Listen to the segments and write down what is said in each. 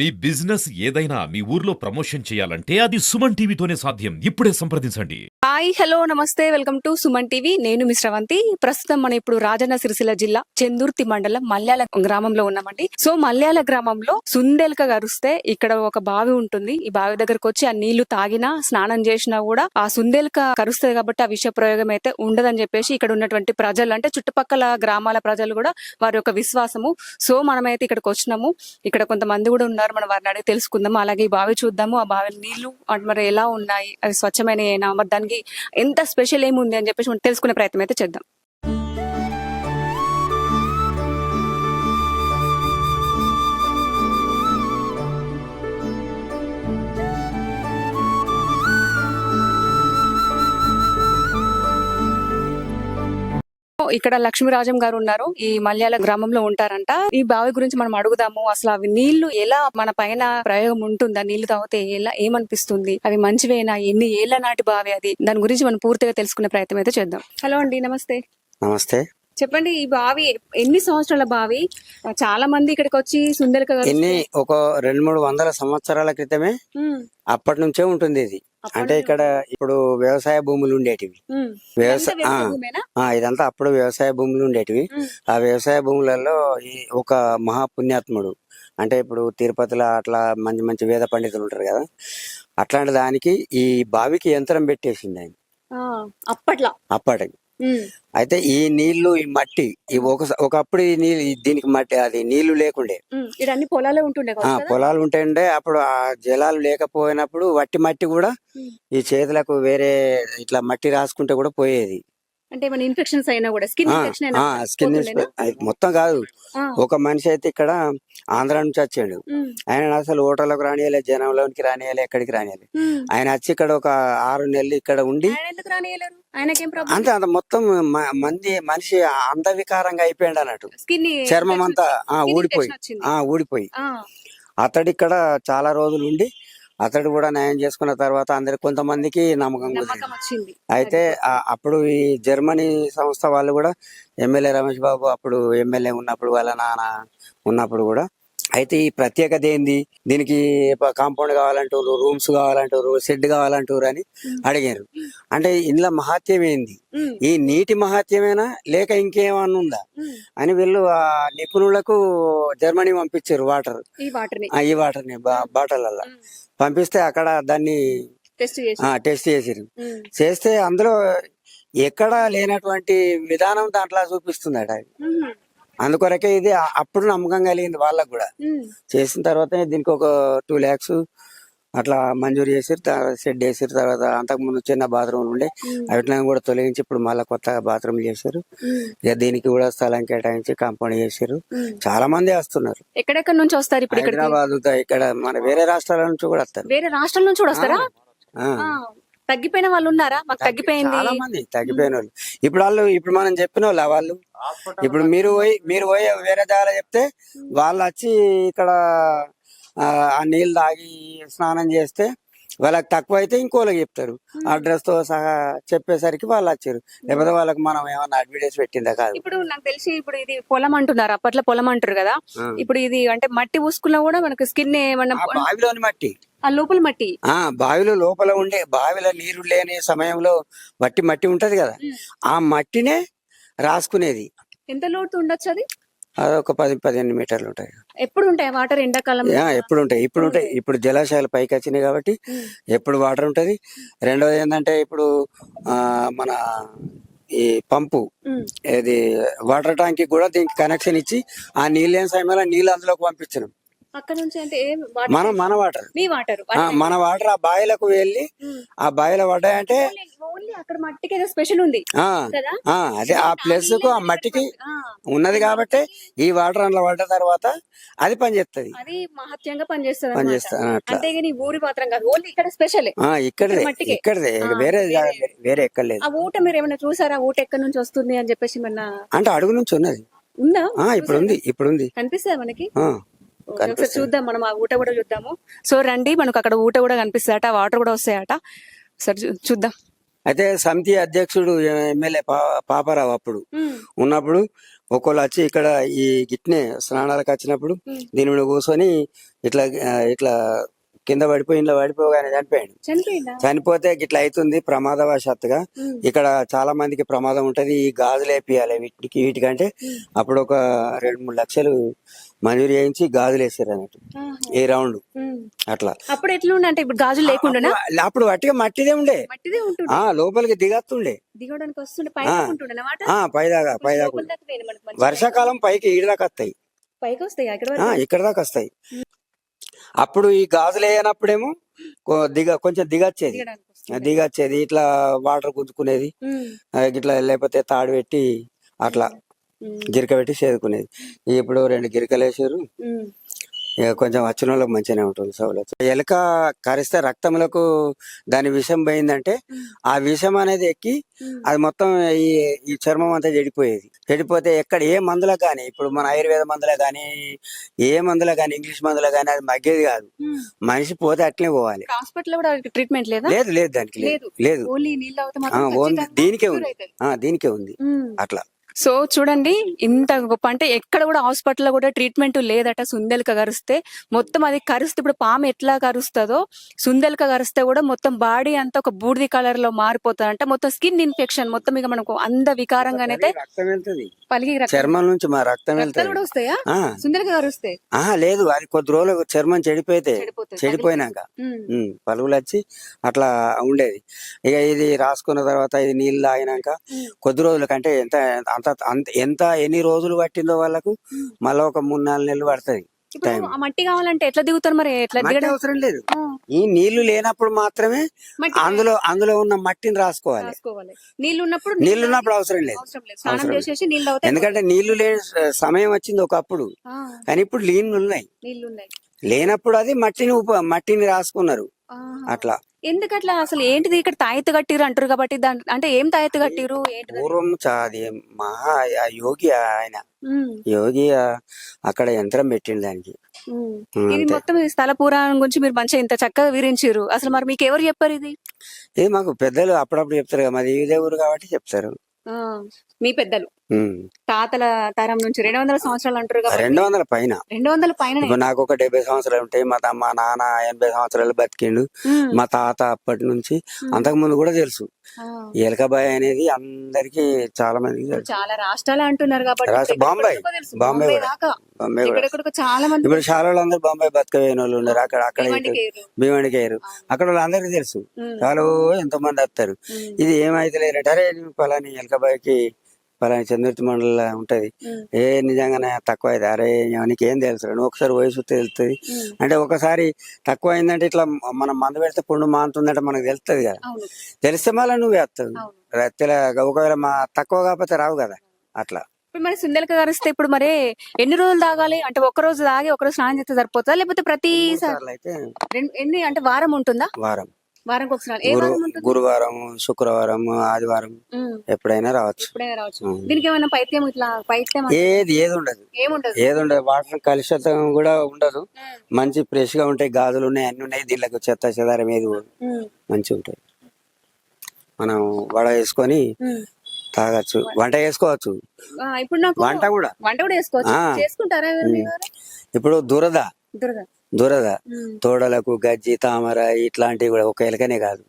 మీ business ఏదైనా మీ ఊర్లో promotion చేయాలంటే అది సుమన్ టీవీతోనే సాధ్యం. ఇప్పుడే సంప్రదించండి. హాయ్ హలో నమస్తే. Welcome to Suman TV. నేను మిశ్రవంతి ప్రస్తుతం మనం ఇప్పుడు రాజన్న సిరిసిల్ల జిల్లా చెందుర్తి మండలం మల్యాల గ్రామంలో ఉన్నామండి. సో మల్యాల గ్రామంలో సుందేలక గరుస్తే ఇక్కడ ఒక బావి ఉంటుంది. ఈ బావి దగ్గరకు వచ్చి ఆ నీళ్ళు తాగినా స్నానం చేసినా కూడా ఆ సుందేలక కరుస్తుంది కాబట్టి ఆ విష ప్రయోగం అయితే ఉండదని చెప్పేసి ఇక్కడ ఉన్నటువంటి ప్రజలు అంటే చుట్టుపక్కల గ్రామాల ప్రజలు కూడా వారి యొక్క విశ్వాసము. సో మనమైతే ఇక్కడికి వచ్చినాము. ఇక్కడ కొంతమంది కూడా ఉన్నారు. మనం వారిని అడిగి తెలుసుకుందాము. అలాగే ఈ బావి చూద్దాము. ఆ బావి నీళ్ళు అంటే మరి ఎలా ఉన్నాయి? అవి స్వచ్ఛమైన మరి దానికి ఎంత స్పెషల్ ఏముంది అని చెప్పేసి మనం తెలుసుకునే ప్రయత్నం అయితే చేద్దాం. ఇక్కడ లక్ష్మీరాజం గారు ఉన్నారు. ఈ మల్యాల గ్రామంలో ఉంటారంట. ఈ బావి గురించి మనం అడుగుదాము. అసలు అవి నీళ్ళు ఎలా మన పైన ప్రయోగం ఉంటుందా? నీళ్ళు తాగితే ఎలా ఏమనిపిస్తుంది? అవి మంచివేనా? ఎన్ని ఏళ్ళ నాటి బావి అది? దాని గురించి మనం పూర్తిగా తెలుసుకునే ప్రయత్నం అయితే చేద్దాం. హలో అండి నమస్తే. నమస్తే. చెప్పండి ఈ బావి ఎన్ని సంవత్సరాల బావి? చాలా మంది ఇక్కడికి వచ్చి సుందరక ఎన్ని? ఒక రెండు మూడు వందల సంవత్సరాల క్రితమే అప్పటి నుంచే ఉంటుంది ఇది. అంటే ఇక్కడ ఇప్పుడు వ్యవసాయ భూములు ఉండేటివి. వ్యవసాయ ఇదంతా అప్పుడు వ్యవసాయ భూములు ఉండేటివి. ఆ వ్యవసాయ భూములలో ఈ ఒక మహాపుణ్యాత్ముడు. అంటే ఇప్పుడు తిరుపతిలో అట్లా మంచి మంచి వేద పండితులు ఉంటారు కదా. అట్లాంటి దానికి ఈ బావికి యంత్రం పెట్టేసింది ఆయన. అప్పట్లో. అప్పటికి. అయితే ఈ నీళ్ళు ఈ మట్టి ఈ ఒక ఒకప్పుడు ఈ నీళ్ళు దీనికి మట్టి అది నీళ్ళు లేకుండే. అన్ని పొలాలే ఉంటుండే? పొలాలు ఉంటుండే. అప్పుడు ఆ జలాలు లేకపోయినప్పుడు వట్టి మట్టి కూడా. ఈ చేతులకు వేరే ఇట్లా మట్టి రాసుకుంటే కూడా పోయేది. అంటే ఏమైనా ఇన్ఫెక్షన్స్ అయినా కూడా స్కిన్ ఇన్ఫెక్షన్ మొత్తం కాదు. ఒక మనిషి అయితే ఇక్కడ ఆంధ్ర నుంచి వచ్చాడు. ఆయన అసలు హోటల్లోకి రానియలే జనంలోనికి రానియలే ఎక్కడికి రానియలే. ఆయన వచ్చి ఇక్కడ ఒక ఆరు నెలలు ఇక్కడ ఉండి ఆయనకేం ప్రాబ్లం అంతే అంత. మొత్తం మంది మనిషి అందవికారంగా అయిపోయాడు అన్నట్టు. చర్మం అంతా ఊడిపోయి. ఆ ఊడిపోయి. అతడు ఇక్కడ చాలా రోజులు ఉండి అతడు కూడా న్యాయం చేసుకున్న తర్వాత అందరికి కొంతమందికి నమ్మకం కుదిరింది అయితే అప్పుడు ఈ జర్మనీ సంస్థ వాళ్ళు కూడా ఎమ్మెల్యే రమేష్ బాబు అప్పుడు ఎమ్మెల్యే ఉన్నప్పుడు వాళ్ళ నాన్న ఉన్నప్పుడు కూడా అయితే ఈ ప్రత్యేకత ఏంది? దీనికి కాంపౌండ్ కావాలంటారు రూమ్స్ కావాలంటారు షెడ్ కావాలంటారు అని అడిగారు. అంటే ఇందులో మహత్యం ఏంది? ఈ నీటి మహత్యమేనా లేక ఇంకేమన్నా ఉందా. అని వీళ్ళు ఆ నిపుణులకు జర్మనీ పంపించారు వాటర్. ఈ వాటర్ని బాటలల్లో. పంపిస్తే అక్కడ దాన్ని టెస్ట్ చేసి. ఆ, టెస్ట్ చేసిరు. చేస్తే అందులో ఎక్కడ లేనటువంటి విధానం దాంట్లో చూపిస్తుందట. అది. అందుకొరకే ఇది అప్పుడు నమ్మకం కలిగింది వాళ్ళకు కూడా. చేసిన తర్వాత దీనికి ఒక టూ ల్యాక్స్ అట్లా మంజూరు చేసిరు సెట్ చేసిరు తర్వాత అంతకుముందు చిన్న బాత్రూమ్ ఉండే వాటిని కూడా తొలగించి ఇప్పుడు మళ్ళీ కొత్తగా బాత్రూమ్ చేశారు ఇక దీనికి కూడా స్థలం కేటాయించి కాంపౌండ్ చేశారు. చాలా మంది వస్తున్నారు. ఎక్కడెక్కడ నుంచి వస్తారు ఇప్పుడు హైదరాబాద్ ఇక్కడ మన వేరే రాష్ట్రాల నుంచి కూడా వస్తారు. వేరే రాష్ట్రాల నుంచి కూడా వస్తారా? తగ్గిపోయిన వాళ్ళు ఉన్నారా మాకు తగ్గిపోయింది. చాలా మంది తగ్గిపోయిన వాళ్ళు ఇప్పుడు వాళ్ళు ఇప్పుడు మనం చెప్పిన వాళ్ళు వాళ్ళు. ఇప్పుడు మీరు పోయి మీరు పోయి వేరే దగ్గర చెప్తే వాళ్ళు వచ్చి ఇక్కడ ఆ ఆ నీళ్ళు తాగి స్నానం చేస్తే వాళ్ళకి తక్కువ అయితే ఇంకోళ్ళకి చెప్తారు. అడ్రస్తో సహా చెప్పేసరికి వాళ్ళు వచ్చారు. లేకపోతే వాళ్ళకి మనం ఏమన్నా అడ్వర్టైజ్ పెట్టిందా కాదు. ఇప్పుడు నాకు తెలిసి ఇప్పుడు ఇది పొలం అంటున్నారు. అప్పట్లో పొలం అంటారు కదా. ఇప్పుడు ఇది అంటే మట్టి పూసుకున్నా కూడా మనకు స్కిన్ ఏమన్నా ఆ బావిలోని మట్టి. ఆ లోపల మట్టి. ఆ బావిలో లోపల ఉండే బావిలో నీరు లేని సమయంలో మట్టి మట్టి ఉంటది కదా. ఆ మట్టినే రాసుకునేది. ఎంత లోతు ఉండొచ్చు అది? అదొక పది పదిహేను మీటర్లు ఉంటాయి. ఎప్పుడు ఉంటాయి వాటర్ ఎండాకాలం? ఎప్పుడు ఉంటాయి ఇప్పుడు ఉంటాయి ఇప్పుడు జలాశయాలు పైకి వచ్చినాయి కాబట్టి ఎప్పుడు వాటర్ ఉంటది. రెండోది ఏంటంటే ఇప్పుడు మన ఈ పంపు ఇది వాటర్ ట్యాంక్ కూడా దీనికి కనెక్షన్ ఇచ్చి ఆ నీళ్ళు లేని సమయంలో నీళ్ళు అందులోకి పంపించడం. అక్కడ నుంచి అంటే ఏం water- మన మన వాటర్ మీ వాటర్ ఆ, మన వాటర్ ఆ బావిలకు వెళ్ళి ఆ బావిలో పడ్డాయంటే ఓన్లీ అక్కడ మట్టికి ఏదో స్పెషల్ ఉంది. ఆ కదా? ఆ, అదే ఆ ప్లేస్కు ఆ మట్టికి ఆ, ఉన్నది కాబట్టి ఈ వాటర్ అందులో పడ్డ తర్వాత అది పనిచేస్తుంది అది మహత్యంగా పనిచేస్తుంది పనిచేస్తా అట్లా అంతేగాని ఊరి మాత్రం కాదు. ఓన్లీ ఇక్కడ స్పెషల్ ఆ ఇక్కడదే మట్టికే. ఇక్కడదే. ఆ, వేరే వేరే. వేరే ఎక్కర్లేదు ఆ ఊట మీరు ఏమైనా చూసారా? ఊట ఎక్కడి నుంచి వస్తుంది అని చెప్పేసి మన అంటే అడుగు నుంచి ఉన్నది. ఉందా? ఆ ఇప్పుడు ఉంది ఇప్పుడు ఉంది. కనిపిస్తుందా మనకి? ఆ. చూద్దాం మనం ఆ ఊట కూడా చూద్దాము. సో రండి మనకు అక్కడ ఊట కూడా కనిపిస్తాయట వాటర్ కూడా వస్తాయట. సరే చూద్దాం. అయితే సమితి అధ్యక్షుడు ఎమ్మెల్యే పాపారావు అప్పుడు ఉన్నప్పుడు ఒకళ్ళు వచ్చి ఇక్కడ ఈ గిట్నే స్నానాలకు వచ్చినప్పుడు. దీని మీద కూర్చొని ఇట్లా ఇట్లా కింద పడిపోయి ఇంట్లో పడిపోగానే చనిపోయాడు. చనిపోతే గిట్లా అవుతుంది ప్రమాదవశాత్తుగా. ఇక్కడ చాలా మందికి ప్రమాదం ఉంటది. ఈ గాజులు వేపియాలి వీటికి వీటికంటే. అప్పుడు ఒక రెండు మూడు లక్షలు మంజూరు చేయించి గాజులు వేసారు అన్నట్టు. ఏ రౌండ్. అట్లా. అప్పుడు ఎట్లుండే అంటే ఇప్పుడు గాజులు లేకుండా అప్పుడు- వట్టిగా మట్టిదే ఉండే. ఆ లోపలికి దిగత్తుండే. దిగడానికి వస్తుండే పైదాకా పైదాకా వర్షాకాలం పైకి ఈడ దాకా వస్తాయి. పైకి ఇక్కడ దాకా వస్తాయి. అప్పుడు ఈ గాజులు వేయనప్పుడేమో దిగ కొంచెం దిగచ్చేది. దిగచ్చేది ఇట్లా వాటర్ గుంజుకునేది ఇట్లా లేకపోతే తాడు పెట్టి అట్లా. గిరక పెట్టి చేదుకునేది ఇప్పుడు రెండు గిరకలు వేసారు ఉమ్. ఇక కొంచెం వచ్చిన వాళ్ళకి మంచిగానే ఉంటుంది సౌలత్. ఎలుక కరిస్తే రక్తములకు దాని విషం పోయిందంటే ఆ విషం అనేది ఎక్కి. అది మొత్తం ఈ ఈ చర్మం అంతా చెడిపోయేది. చెడిపోతే ఎక్కడ ఏ మందులకు కానీ ఇప్పుడు మన ఆయుర్వేద మందులకు కానీ ఏ మందులకు కానీ ఇంగ్లీష్ మందులకు కానీ అది మగ్గేది కాదు. మనిషి పోతే అట్లే పోవాలి. హాస్పిటల్ కూడా ట్రీట్మెంట్ లేదా? లేదు దానికి లేదు. లేదు. దీనికే ఉంది. దీనికే ఉంది. అట్లా. సో చూడండి ఇంత గొప్ప అంటే ఎక్కడ కూడా హాస్పిటల్ కూడా ట్రీట్మెంట్ లేదట సుందెలక కరిస్తే మొత్తం అది కరిస్తే ఇప్పుడు పాము ఎట్లా కరుస్తుందో సుందెలక కరిస్తే కూడా మొత్తం బాడీ అంతా ఒక బూడిది కలర్లో మారిపోతుంది అంటే మొత్తం స్కిన్ ఇన్ఫెక్షన్ మొత్తం ఇక మనకు అంద వికారంగానైతే వెళ్తుంది. పలికి చర్మం నుంచి మా రక్తం కూడా వస్తాయా? సుందెలక లేదు అది కొద్ది రోజులు చర్మం చెడిపోతే. చెడిపోయినాక. పలుగులు వచ్చి అట్లా ఉండేది. ఇక ఇది రాసుకున్న తర్వాత ఇది నీళ్ళు తాగినాక. కొద్ది రోజుల కంటే ఎంత అంత అంత ఎంత ఎన్ని రోజులు పట్టిందో వాళ్ళకు మళ్ళీ ఒక మూడు నాలుగు నెలలు పడుతుంది ఇప్పుడు టైం. ఆ మట్టి కావాలంటే ఎట్లా దిగుతారు మరి? ఎట్లా మట్టి దిగడం? అవసరం లేదు. ఆ, ఈ నీళ్ళు లేనప్పుడు మాత్రమే మట్టి అందులో అందులో ఉన్న మట్టిని రాసుకోవాలి. రాసుకోవాలి. నీళ్ళు ఉన్నప్పుడు నీళ్ళు ఉన్నప్పుడు అవసరం లేదు. అవసరం లేదు. స్నానం అవసరం లేదు. చేసేసి నీళ్ళు అవుతాయి. ఎందుకంటే నీళ్ళు లేని స- సమయం వచ్చింది ఒకప్పుడు. ఆ, కానీ ఇప్పుడు నీళ్ళు ఉన్నాయి. నీళ్ళు ఉన్నాయి. లేనప్పుడు అది మట్టిని ఉప మట్టిని రాసుకున్నారు. అట్లా. ఎందుకట్లా? అసలు ఏంటిది? ఇక్కడ తాయెత్తు కట్టిరు అంటారు కాబట్టి దాని అంటే ఏం తాయెత్తు కట్టిరు ఏంటిది? పూర్వం చా- అది మహా ఆ యోగి ఆయన. ఉమ్, యోగి ఆ అక్కడ యంత్రం పెట్టిండు దానికి. ఉమ్. ఉమ్, ఇది అంతే. మొత్తం ఈ స్థల పురాణం గురించి మీరు మంచిగా ఇంత చక్కగా వివరించారు అసలు మరి మీకు ఎవరు చెప్పారు ఇది? ఇది మాకు పెద్దలు అప్పుడప్పుడు చెప్తారు కదా మాది ఇదే ఊరు కాబట్టి చెప్తారు. ఆ, మీ పెద్దలు. తాతల తరం నుంచి రెండు వందల సంవత్సరాలు అంటారు రెండు వందల పైన. రెండు వందల పైన నాకు ఒక డెబ్బై సంవత్సరాలు ఉంటాయి మా మా నాన్న ఎనభై సంవత్సరాలు బతికిండు. మా తాత అప్పటి నుంచి అంతకు ముందు కూడా తెలుసు. ఎలకబాయ్ అనేది అందరికి చాలా తెలుసు. చాలా రాష్ట్రాలు అంటున్నారు కాబట్టి బాంబాయి. బాంబే ఎక్కడెక్కడికో చాలా మంది ఇప్పుడు చాలా వాళ్ళందరూ బొంబాయి బతకవేన వాళ్ళు ఉన్నారు. అక్కడ అక్కడ. భీమడికాయరు అక్కడ వాళ్ళందరికీ తెలుసు. చాలా ఎంతో మంది వస్తారు ఇది ఏమైతే లేదంటే అరే పలాని ఎలకబాయికి పలాని చంద్రుతి మండల ఉంటది. ఏ నిజంగానే తక్కువ అయితే అరే నీకు ఏం తెలుసు నువ్వు ఒకసారి వయసు తెలుస్తుంది. అంటే ఒకసారి తక్కువ అయిందంటే ఇట్లా మనం మందు పెడితే పుండు మానుతుందంటే మనకు తెలుస్తుంది కదా. తెలిస్తే మళ్ళీ నువ్వు వేస్తావు ఒకవేళ మా తక్కువ కాకపోతే రావు కదా. అట్లా. ఇప్పుడు మరి సుందెలక కరిస్తే ఇప్పుడు మరి ఎన్ని రోజులు తాగాలి? అంటే ఒక రోజు తాగి ఒక రోజు స్నానం చేస్తే సరిపోతుందా? లేకపోతే ప్రతిసారి సార్లు అయితే రెండు ఎన్ని అంటే వారం ఉంటుందా? వారం. ఒకసారి గురువారం శుక్రవారం ఆదివారం ఎప్పుడైనా రావచ్చు. ఎప్పుడైనా రావచ్చు. ఉమ్. దీనికి ఏమైనా పైత్యం ఇట్లా పైత్యం ఏది ఏది ఉండదు. ఏముండదు? ఏది ఉండదు వాటర్ కలుషితం కూడా ఉండదు. మంచి ఫ్రెష్గా ఉంటాయి. గాజులు ఉన్నాయి అన్ని ఉన్నాయి. దీనికి చెత్త చెదారం ఏది మంచిగా ఉంటాయి. మనం వడ వేసుకొని. తాగొచ్చు. వంట చేసుకోవచ్చు. ఇప్పుడు వంట కూడా. వంట కూడా చేసుకోవచ్చు. చేసుకుంటారా వారు? ఇప్పుడు దురద. దురద. దురద. తోడలకు గజ్జి తామర ఇట్లాంటివి కూడా ఒక ఎలకనే కాదు.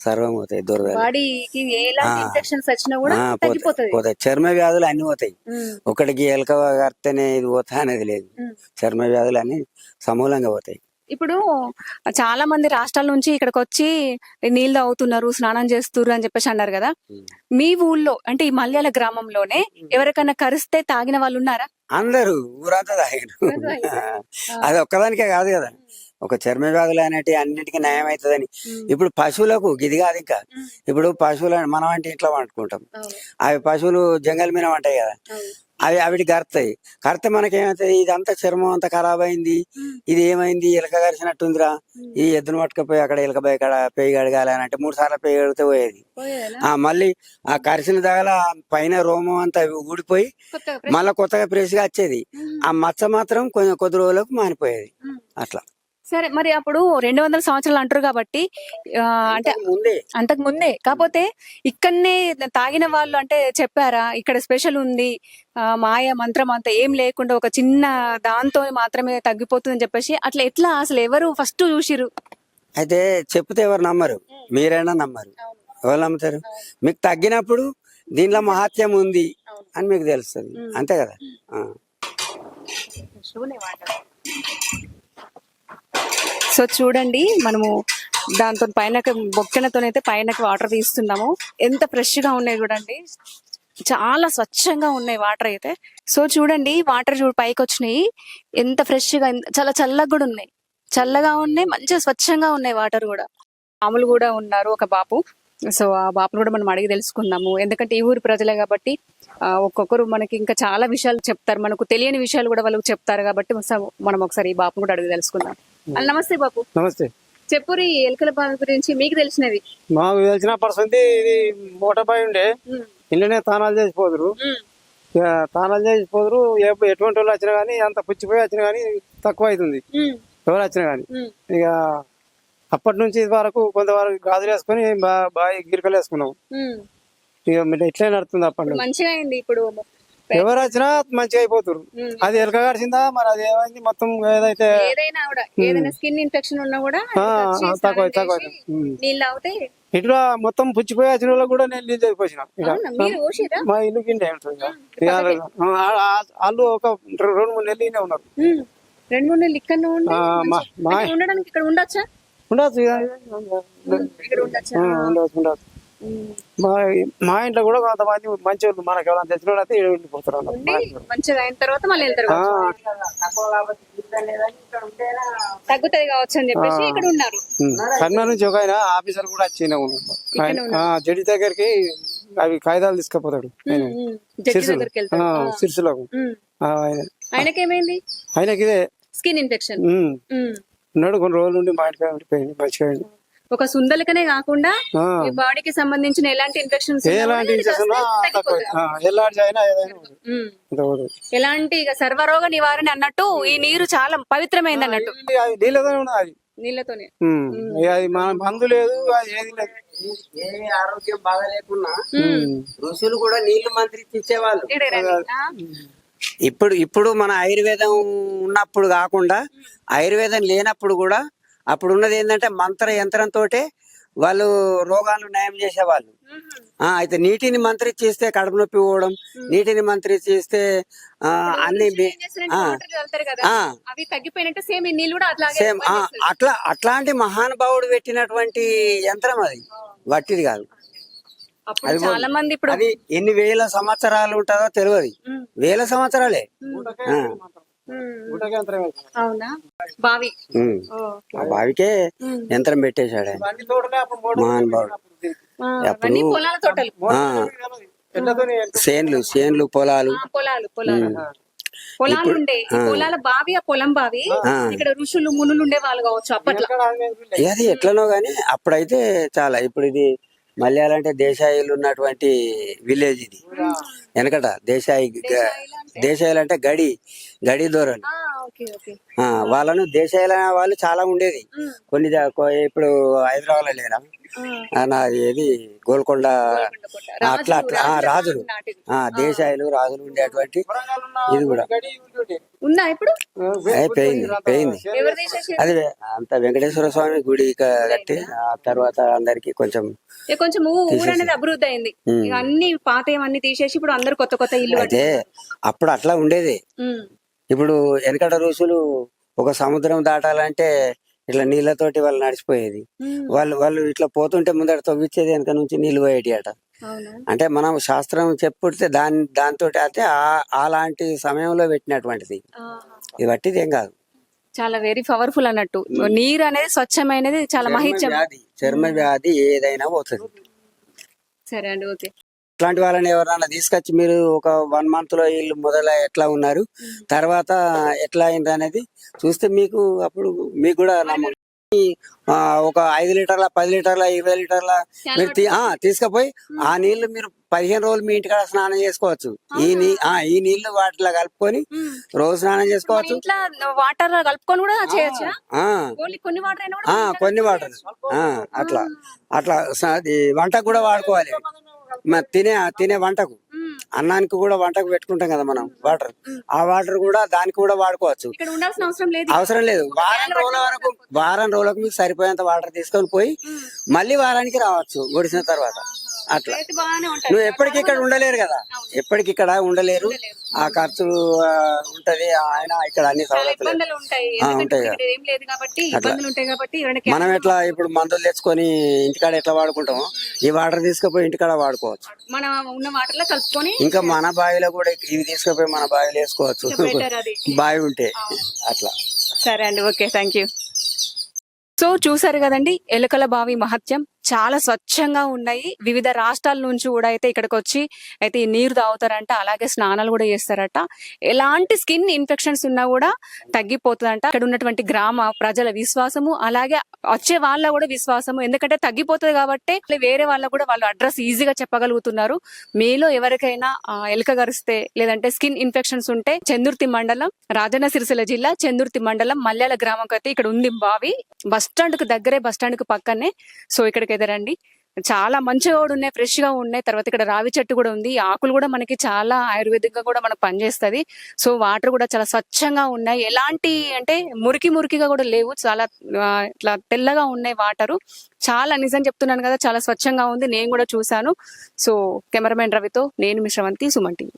సర్వం పోతాయి దురద పోతాయి చర్మ వ్యాధులు అన్ని పోతాయి. ఒకటికి ఎలక కడితేనే ఇది పోతా అనేది లేదు. చర్మ వ్యాధులు అన్ని సమూలంగా పోతాయి. ఇప్పుడు చాలా మంది రాష్ట్రాల నుంచి ఇక్కడికి వచ్చి నీళ్ళు తాగుతున్నారు స్నానం చేస్తున్నారు అని చెప్పేసి అన్నారు కదా. మీ ఊళ్ళో అంటే ఈ మల్యాల గ్రామంలోనే ఎవరికైనా కరిస్తే తాగిన వాళ్ళు ఉన్నారా? అందరూ ఊరంతా తాగారు. అది ఒక్కదానికే కాదు కదా. ఒక చర్మ వ్యాధులు అనేటివి అన్నిటికీ నయం అవుతుందని. ఇప్పుడు పశువులకు గిది కాదు ఇంకా. ఇప్పుడు పశువులు మనం అంటే ఇంట్లో వండుకుంటాం. అవి పశువులు జంగల్ మీద ఉంటాయి కదా. అవి అవిటి కరుతాయి. కరితే మనకేమవుతుంది ఇదంతా చర్మం అంతా ఖరాబ్ అయింది ఇది ఏమైంది ఎలక కరిచినట్టుందిరా. ఈ ఎద్దును పట్టుకపోయి అక్కడ ఎలక పోయి అక్కడ పేయి కడగాలి అని అంటే మూడు సార్లు పేయి కడిగితే పోయేది? ఆ మళ్ళీ ఆ కరిసిన దగ్గర పైన రోమం అంతా ఊడిపోయి మళ్ళీ కొత్తగా ఫ్రెష్గా వచ్చేది ఆ మచ్చ మాత్రం కొంచెం కొద్ది రోజులకు మానిపోయేది. అట్లా. సరే మరి అప్పుడు రెండు వందల సంవత్సరాలు అంటారు కాబట్టి అంటే ముందే. అంతకు ముందే. కాకపోతే ఇక్కడనే తాగిన వాళ్ళు అంటే చెప్పారా ఇక్కడ స్పెషల్ ఉంది మాయ మంత్రం అంతా ఏం లేకుండా ఒక చిన్న దాంతో మాత్రమే తగ్గిపోతుందని చెప్పేసి అట్లా ఎట్లా అసలు ఎవరు ఫస్ట్ చూసిరు అయితే చెప్తే ఎవరు నమ్మరు? మీరైనా నమ్మరు. ఎవరు నమ్ముతారు? మీకు తగ్గినప్పుడు దీనిలో మహత్యం ఉంది అని మీకు తెలుస్తుంది. అంతే కదా. సో చూడండి మనము దాంతో పైన బొక్కెనతోనైతే పైనకి వాటర్ తీస్తున్నాము. ఎంత ఫ్రెష్గా ఉన్నాయి చూడండి. చాలా స్వచ్ఛంగా ఉన్నాయి వాటర్ అయితే. సో చూడండి వాటర్ చూడు పైకి వచ్చినాయి ఎంత ఫ్రెష్గా చాలా చల్లగా కూడా ఉన్నాయి. చల్లగా ఉన్నాయి మంచిగా స్వచ్ఛంగా ఉన్నాయి వాటర్ కూడా. మామూలు కూడా ఉన్నారు ఒక బాపు సో ఆ బాపును కూడా మనం అడిగి తెలుసుకుందాము. ఎందుకంటే ఈ ఊరి ప్రజలే కాబట్టి ఒక్కొక్కరు మనకి ఇంకా చాలా విషయాలు చెప్తారు. మనకు తెలియని విషయాలు కూడా వాళ్ళకి చెప్తారు కాబట్టి మనం ఒకసారి ఈ బాపును కూడా అడిగి తెలుసుకుందాం. నమస్తే బాపు నమస్తే. చెప్పురి ఎలుకల బావి గురించి మీకు తెలిసినవి. మాకు తెలిసిన పర్సంది ఇది మోటార్ ఉండే. ఇంట్లోనే తానాలు చేసిపోదురు తానాలు చేసిపోదురు ఎటువంటి వాళ్ళు వచ్చినా కానీ అంత పుచ్చిపోయి వచ్చినా కానీ తక్కువ అవుతుంది. ఎవరు వచ్చినా కానీ ఇక అప్పటి నుంచి ఇది వరకు కొంతవరకు గాజులు వేసుకొని బాగా గిరికలు వేసుకున్నాం. ఇక ఇట్లే నడుతుంది అప్పటి నుంచి. మంచిగా అయింది ఇప్పుడు ఎవరు వచ్చినా మంచిగా అయిపోతారు. ఉమ్. అది ఎలక కడిచిందా మరి అది ఏమైంది? మొత్తం ఏదైతే ఏదైనా కూడా ఏదైనా స్కిన్ ఇన్ఫెక్షన్ ఉన్నా కూడా తక్కువ తక్కువ ఉమ్. నీళ్ళు అవుతే ఇట్లా మొత్తం పుచ్చిపోయి వచ్చిన వాళ్ళకి కూడా నేను నీళ్ళు చదిపోసిన పోసిరా? మా ఇల్లు కింద వాళ్ళు ఒక రెండు మూడు నెలలు ఉన్నారు. రెండు మూడు నెలలు ఇక్కడ ఉండడానికి ఇక్కడ ఉండొచ్చా? ఉండొచ్చు ఉండొచ్చా ఉండొచ్చు. మా మా ఇంట్లో కూడా కొంతమంది మంచి వాళ్ళు మనకి ఎవరైనా తెచ్చిన వాళ్ళు అయితే వెళ్ళిపోతారు మంచిగా అయిన తర్వాత మళ్ళీ వెళ్తారు ఆ, తగ్గుతుంది కావచ్చు అని చెప్పేసి ఇక్కడ ఉన్నారు. కర్నూలు నుంచి ఒక ఆయన ఆఫీసర్ కూడా వచ్చి ఈయన ఉన్నాడు. ఆయన ఆ, జడ్జి దగ్గరికి అవి కాగితాలు తీసుకుపోతాడు. ఆయన. ఉమ్. జడ్జి సిరిసిల్ల. దగ్గరికి ఆ, వెళ్తారు సిరిసిల్లకు. ఉమ్. ఆ, ఆయన. ఆయనకేమైంది? ఆయనకి ఇదే స్కిన్ ఇన్ఫెక్షన్. ఉన్నాడు కొన్ని రోజుల నుండి మా ఇంటికి మంచిగా. ఒక సుందలికనే కాకుండా బాడీకి సంబంధించిన ఎలాంటి ఇన్ఫెక్షన్స్ ఎలాంటి ఇక సర్వరోగ నివారణ అన్నట్టు ఈ నీరు చాలా పవిత్రమైంది అన్నట్టు. నీళ్ళతోనే మందు లేదు అది ఏది లేదు. ఏ ఆరోగ్యం బాగా లేకున్నా ఉమ్. ఋషులు కూడా నీళ్ళు మంత్రించి ఇచ్చేవాళ్ళు? ఇప్పుడు ఇప్పుడు మన ఆయుర్వేదం ఉన్నప్పుడు కాకుండా ఆయుర్వేదం లేనప్పుడు కూడా అప్పుడు ఉన్నది ఏంటంటే మంత్ర యంత్రంతో వాళ్ళు రోగాలు నయం చేసేవాళ్ళు. ఆ, అయితే నీటిని మంత్రిచ్చిస్తే కడుపు నొప్పి పోవడం నీటిని మంత్రిచ్చిస్తే ఆ, అన్ని సేమ్ అట్లా అట్లాంటి మహానుభావుడు పెట్టినటువంటి యంత్రం అది. వట్టిది కాదు. చాలా మంది ఇప్పుడు అది ఎన్ని వేల సంవత్సరాలు ఉంటుందో తెలియదు. వేల సంవత్సరాలే. అవునా? బావి. ఆ బావికే యంత్రం పెట్టేశాడు మహానుభావుడు అవన్నీ పొలాల తోటలు. చేన్లు చేన్లు పొలాలు. పొలాలు పొలాలు. పొలాలు ఉండే. ఈ పొలాల బావి ఆ పొలం బావి. ఇక్కడ ఋషులు మునులు ఉండే వాళ్ళు కావచ్చు అప్పట్లో. అది ఎట్లనో గానీ అప్పుడైతే చాలా. ఇప్పుడు ఇది మలయాళ అంటే దేశాయిలు ఉన్నటువంటి విలేజ్ ఇది. వెనకట దేశాయి దేశాయిలు అంటే? గడి గడి ఆ, వాళ్ళను దేశాయిల వాళ్ళు చాలా ఉండేది. కొన్ని ఇప్పుడు హైదరాబాద్లో లేరా? ఆ, నాది ఏది గోల్కొండ అట్లా అట్లా ఆ, రాజులు దేశాయిలు రాజులు ఉండేటువంటి ఇది కూడా. ఉందా ఇప్పుడు? పోయింది అది అంత వెంకటేశ్వర స్వామి గుడి కట్టి ఆ తర్వాత అందరికి కొంచెం కొంచెం ఊ- ఊరు అనేది అభివృద్ధి అయింది. ఇక అన్ని పాత అన్ని తీసేసి ఇప్పుడు అందరు కొత్త కొత్త ఇల్లు అయితే అప్పుడు అట్లా ఉండేది. ఇప్పుడు వెనకట ఋషులు ఒక సముద్రం దాటాలంటే ఇట్లా నీళ్ళతోటి వాళ్ళు నడిచిపోయేది. వాళ్ళు వాళ్ళు ఇట్లా పోతుంటే ముందర తవ్విచ్చేది వెనక నుంచి నీళ్ళు పోయేటి అట అంటే మనం శాస్త్రం చెప్పుడితే దాని దాంతో అయితే అలాంటి సమయంలో పెట్టినటువంటిది. ఇది బట్టిది ఏం కాదు. చాలా వెరీ పవర్ఫుల్ అన్నట్టు. నీరు అనేది స్వచ్ఛమైనది చాలా మహిత్యం. వ్యాధి చర్మ వ్యాధి ఏదైనా పోతుంది. సరే అండి ఓకే. ఇట్లాంటి వాళ్ళని ఎవరైనా తీసుకొచ్చి మీరు ఒక వన్ మంత్లో వీళ్ళు మొదల ఎట్లా ఉన్నారు? తర్వాత ఎట్లా అయింది అనేది చూస్తే మీకు అప్పుడు మీకు కూడా నమ్మకం. ఒక ఐదు లీటర్ల పది లీటర్ల ఇరవై లీటర్ల మీరు తీసుకుపోయి ఆ నీళ్ళు మీరు పదిహేను రోజులు మీ ఇంటికాడ స్నానం చేసుకోవచ్చు. ఈ నీ ఆ, ఈ నీళ్ళు వాటిలో కలుపుకొని రోజు స్నానం చేసుకోవచ్చు. వాటర్ కలుపుకొని కూడా చేయొచ్చు కొన్ని వాటర్ కొన్ని వాటర్ అట్లా. అట్లా వంటకు కూడా వాడుకోవాలి. తినే తినే వంటకు. అన్నానికి కూడా వంటకు పెట్టుకుంటాం కదా మనం వాటర్. ఆ వాటర్ కూడా దానికి కూడా వాడుకోవచ్చు. అవసరం లేదు వారం రోజుల వరకు వారం రోజులకు మీకు సరిపోయేంత వాటర్ తీసుకొని పోయి మళ్ళీ వారానికి రావచ్చు గుడిసిన తర్వాత. అట్లా. నువ్వు ఎప్పటికి ఇక్కడ ఉండలేరు కదా? ఎప్పటికి ఇక్కడ ఉండలేరు? ఆ ఖర్చు ఆ, ఉంటది ఆయన ఇక్కడ అన్ని ఇబ్బందులు ఉంటాయి. మనం ఎట్లా ఇప్పుడు మందులు తెచ్చుకొని ఇంటికాడ ఎట్లా వాడుకుంటామో ఈ వాటర్ తీసుకుపోయి ఇంటికాడ వాడుకోవచ్చు. మన ఉన్న వాటర్లో కలుపుకొని ఇంకా మన బావిలో కూడా ఇవి తీసుకుపోయి మన బావిలో వేసుకోవచ్చు. బావి ఉంటే. అట్లా. సరే అండి ఓకే థ్యాంక్ యూ సో చూసారు కదండి ఎలుకల బావి మహత్యం. చాలా స్వచ్ఛంగా ఉన్నాయి. వివిధ రాష్ట్రాల నుంచి కూడా అయితే ఇక్కడికి వచ్చి అయితే ఈ నీరు తాగుతారంట అలాగే స్నానాలు కూడా చేస్తారట. ఎలాంటి స్కిన్ ఇన్ఫెక్షన్స్ ఉన్నా కూడా తగ్గిపోతుందంట. ఇక్కడ ఉన్నటువంటి గ్రామ ప్రజల విశ్వాసము అలాగే వచ్చే వాళ్ళ కూడా విశ్వాసము. ఎందుకంటే తగ్గిపోతుంది కాబట్టి వేరే వాళ్ళ కూడా వాళ్ళు అడ్రస్ ఈజీగా చెప్పగలుగుతున్నారు. మీలో ఎవరికైనా ఆ, గరిస్తే లేదంటే స్కిన్ ఇన్ఫెక్షన్స్ ఉంటే చందుర్తి మండలం రాజన్న సిరిసిల్ల జిల్లా చందుర్తి మండలం మల్యాల గ్రామం అయితే ఇక్కడ ఉంది బావి. బస్ స్టాండ్కు దగ్గరే బస్ స్టాండ్కు పక్కనే. సో ఇక్కడికి అయితే రండి చాలా మంచిగా కూడా ఉన్నాయి ఫ్రెష్గా ఉన్నాయి. తర్వాత ఇక్కడ రావి చెట్టు కూడా ఉంది. ఆకులు కూడా మనకి చాలా ఆయుర్వేదిక్గా కూడా మనకు పనిచేస్తుంది. సో వాటర్ కూడా చాలా స్వచ్ఛంగా ఉన్నాయి. ఎలాంటి అంటే మురికి మురికిగా కూడా లేవు. చాలా ఇట్లా తెల్లగా ఉన్నాయి వాటర్. చాలా నిజం చెప్తున్నాను కదా చాలా స్వచ్ఛంగా ఉంది. నేను కూడా చూశాను. సో కెమెరామెన్ రవితో నేను మిశ్రవంతి సుమన్ టీవీ.